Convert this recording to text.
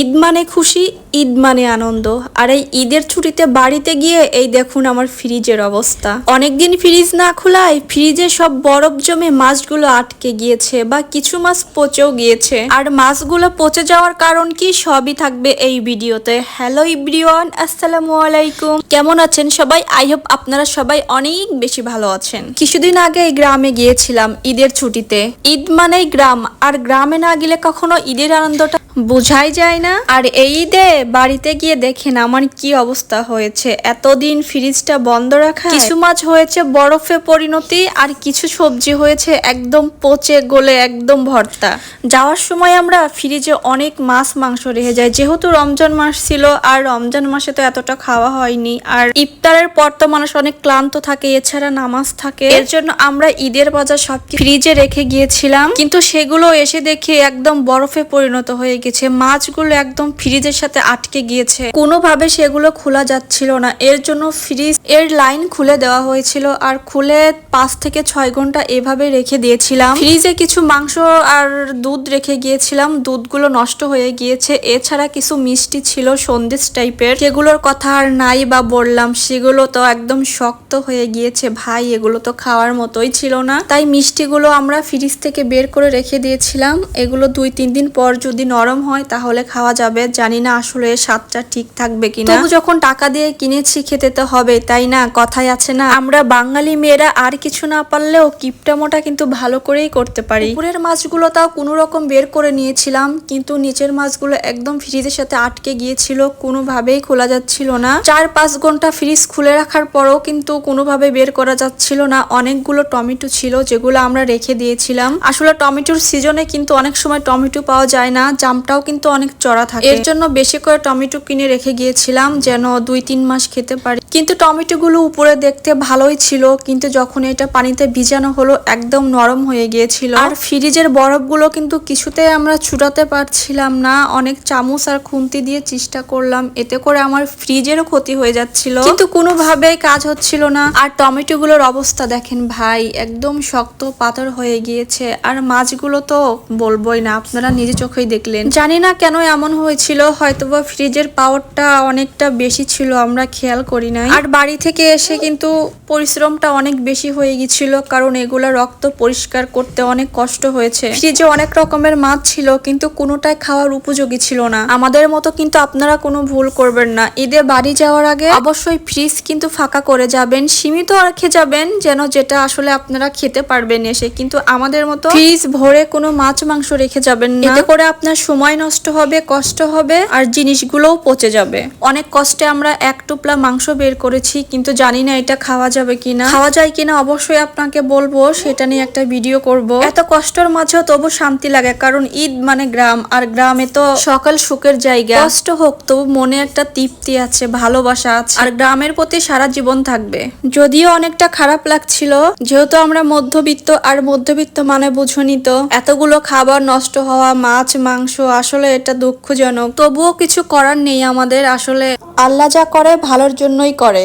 ঈদ মানে খুশি, ঈদ মানে আনন্দ। আর এই ঈদের ছুটিতে বাড়িতে গিয়ে এই দেখুন আমার ফ্রিজের অবস্থা। অনেকদিন ফ্রিজ না খোলায় ফ্রিজে সব বরফ জমে মাছগুলো আটকে গিয়েছে বা কিছু মাছ পচেও গিয়েছে। আর মাছগুলো পচে যাওয়ার কারণ কি সবই থাকবে এই ভিডিওতে। হ্যালো ইব্রিওয়ান আসসালামু আলাইকুম। কেমন আছেন সবাই? আই হোপ আপনারা সবাই অনেক বেশি ভালো আছেন। কিছুদিন আগে এই গ্রামে গিয়েছিলাম ঈদের ছুটিতে। ঈদ মানেই গ্রাম, আর গ্রামে না গেলে কখনো ঈদের আনন্দটা বোঝাই যায় না। আর এই ঈদে বাড়িতে গিয়ে দেখেন আমার কি অবস্থা হয়েছে। এতদিন ফ্রিজটা বন্ধ রাখা। কিছু মাছ হয়েছে, বরফে পরিণতি, আর কিছু সবজি হয়েছে, একদম পচে গলে, একদম ভর্তা। যাওয়ার সময় আমরা ফ্রিজে অনেক মাছ, মাংস রেখে যায় যেহেতু রমজান মাস ছিল, আর রমজান মাসে তো এতটা খাওয়া হয়নি, আর ইফতারের পর তো মানুষ অনেক ক্লান্ত থাকে, এছাড়া নামাজ থাকে। এর জন্য আমরা ঈদের বাজার সব ফ্রিজে রেখে গিয়েছিলাম। কিন্তু সেগুলো এসে দেখে একদম বরফে পরিণত হয়ে গেছে, মাছগুলো একদম ফ্রিজের সাথে আটকে গিয়েছে। কোনোভাবে সেগুলো খোলা যাচ্ছিল না। এর জন্য ফ্রিজ, এর লাইন খুলে দেওয়া হয়েছিল আর খুলে পাঁচ থেকে ছয় ঘণ্টা এভাবে রেখে দিয়েছিলাম। ফ্রিজে কিছু মাংস আর দুধ রেখে গিয়েছিলাম। দুধগুলো নষ্ট হয়ে গিয়েছে। এছাড়া কিছু মিষ্টি ছিল, সন্দেশ টাইপের। সেগুলোর কথা আর নাই বা বললাম। সেগুলো তো একদম শক্ত হয়ে গিয়েছে। ভাই, এগুলো তো খাওয়ার মতোই ছিল না। তাই মিষ্টিগুলো আমরা ফ্রিজ থেকে বের করে রেখে দিয়েছিলাম। এগুলো দুই তিন দিন পর যদি নরম হয়, তাহলে খাওয়া যাবে। জানি না আসলে স্বাদটা ঠিক থাকবে কিনা। তবু যখন টাকা দিয়ে কিনেছি, খেতে তো হবে, তাই না? কথাই আছে না। আমরা বাঙালি মেয়েরা আর কিছু না পারলেও কিপটা মোটা কিন্তু ভালো করেই করতে পারি। উপরের মাছগুলো তাও কোনো রকম বের করে নিয়েছিলাম, কিন্তু নিচের মাছগুলো একদম ফ্রিজের সাথে আটকে গিয়েছিল, কোনোভাবেই খোলা যাচ্ছিল না। চার পাঁচ ঘণ্টা ফ্রিজ খুলে রাখার পরও কিন্তু কোনোভাবে বের করা যাচ্ছিল না। অনেকগুলো টমেটো ছিল, যেগুলো আমরা রেখে দিয়েছিলাম। আসলে টমেটোর সিজনে কিন্তু অনেক সময় টমেটো পাওয়া যায় না। জামটাও কিন্তু অনেক চড়া থাকে। এর জন্য বেশি করে টমেটো কিনে রেখে গিয়েছিলাম যেন দুই তিন মাস খেতে পারি। কিন্তু টমেটোগুলো উপরে দেখতে ভালোই ছিল, কিন্তু যখন এটা পানিতে ভিজানো হলো, একদম নরম হয়ে গিয়েছিল। আর ফ্রিজের বরফগুলো কিন্তু কিছুতে আমরা ছুটাতে পারছিলাম না। অনেক চামচ আর খুন্তি দিয়ে চেষ্টা করলাম, এতে করে আমার ফ্রিজেরও ক্ষতি হয়ে যাচ্ছিল। কিন্তু কোনোভাবেই কাজ হচ্ছিল না। আর টমেটোগুলোর অবস্থা দেখেন ভাই, একদম শক্ত পাথর হয়ে গিয়েছে। আর মাছগুলো তো বলবোই না, আপনারা নিজে চোখেই দেখলেন। জানি না কেন এমন হয়েছিল, হয়তোবা ফ্রিজের পাওয়ারটা অনেকটা বেশি ছিল, আমরা খেয়াল করি নাই। আর বাড়ি থেকে এসে কিন্তু পরিশ্রমটা অনেক বেশি হয়ে গেছিল কারণ এগুলা রক্ত পরিষ্কার করতে অনেক কষ্ট হয়েছে। ফ্রিজে অনেক রকমের মাছ ছিল, কিন্তু কোনোটাই খাওয়ার উপযোগী ছিল না। আমাদের মতো কিন্তু আপনারা কোনো ভুল করবেন না। ঈদে বাড়ি যাওয়ার আগে অবশ্যই ফ্রিজ কিন্তু ফাঁকা করে যাবেন, সীমিত রেখে যাবেন, যেন যেটা আসলে আপনারা খেতে পারবেন এসে। কিন্তু আমাদের মতো ফ্রিজ ভরে কোনো মাছ মাংস রেখে যাবেন না। এতে করে আপনার সময় নষ্ট হবে, কষ্ট হবে আর জিনিসগুলোও পচে যাবে। অনেক কষ্টে আমরা এক টুপলা মাংস বের করেছি, কিন্তু জানি না এটা খাওয়া যাবে কিনা। খাওয়া যায় কিনা অবশ্যই আপনাকে বলব, সেটা নিয়ে একটা ভিডিও করব। এত কষ্টের মাঝেও তবু শান্তি লাগে, কারণ ঈদ মানে গ্রাম, আর গ্রামে তো সকাল সুখের জায়গা। কষ্ট হোক, তবু মনে একটা তৃপ্তি আছে, ভালোবাসা আছে, আর গ্রামের প্রতি সারা জীবন থাকবে। যদিও অনেকটা খারাপ লাগছিল, যেহেতু আমরা মধ্যবিত্ত, আর মধ্যবিত্ত মানে বুঝুনি তো। এতগুলো খাবার নষ্ট হওয়া, মাছ, মাংস আসলে এটা দুঃখজনক। তবুও কিছু করার নেই আমাদের, আসলে আল্লাহ যা করে ভালোর জন্যই করে।